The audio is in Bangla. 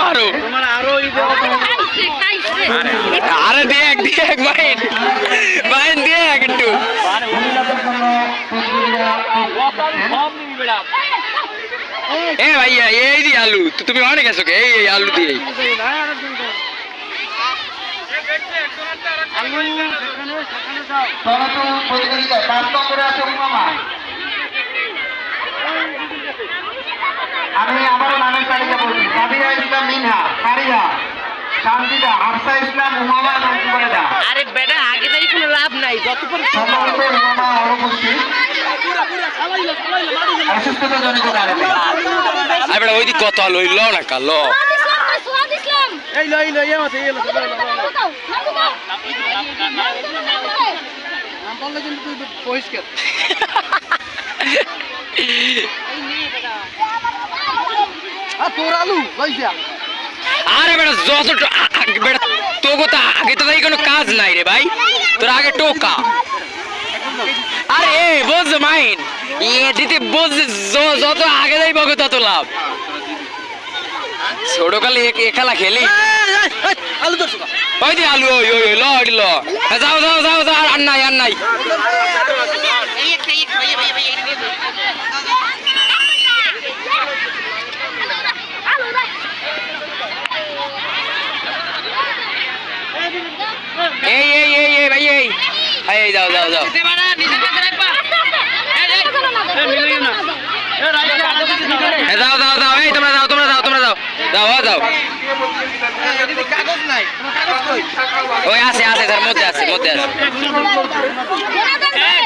পারো। এই দেওয়া খাইছে খাইছে আরে দেখ দেখ বাইন বাইন দেখ একটু। এ ভাইয়া, এই দি আলু। তো তুমি অনেক কে? এই এই আলু দিয়ে আছে আমি আবারও নামের তালিকা ইসলাম মিনহা ফারিহা শান্তিদা হাফসা ইসলাম উমামা এবং আরে বেটা আগে তাই কোনো লাভ নাই যতক্ষণ সম্ভবত উমামা অনুপস্থিত অসুস্থতা জনিত কারণে। আরে বেটা ওই দিক কত আলু ওই না কা ল এই লই লই আছে এই লই দাও দাও নাম বললে কিন্তু তুই পরিষ্কার আর তোর আলু আরে বেটা যত বেটা তোকে তো আগে তো তাই কোনো কাজ নাই রে ভাই। তোর আগে টোকা। আরে এ বোঝ মাইন। এ দিতে বোঝ য- যত আগে যাই বগে তত লাভ। ছোট কালে এ খেলা খেলি। আলু ধরছো ওই দি আলু ওই ওই ওই ল ওই ল। যাও যাও যাও যাও আর নাই আর নাই। এই এই এই এই, ভাই, এই। এই যাও যাও যাও। যাও যাও যাও। এই, তোমরা যাও তোমরা যাও তোমরা যাও। যাও যাও। ওই, আছে আছে তার মধ্যে আছে মধ্যে আছে।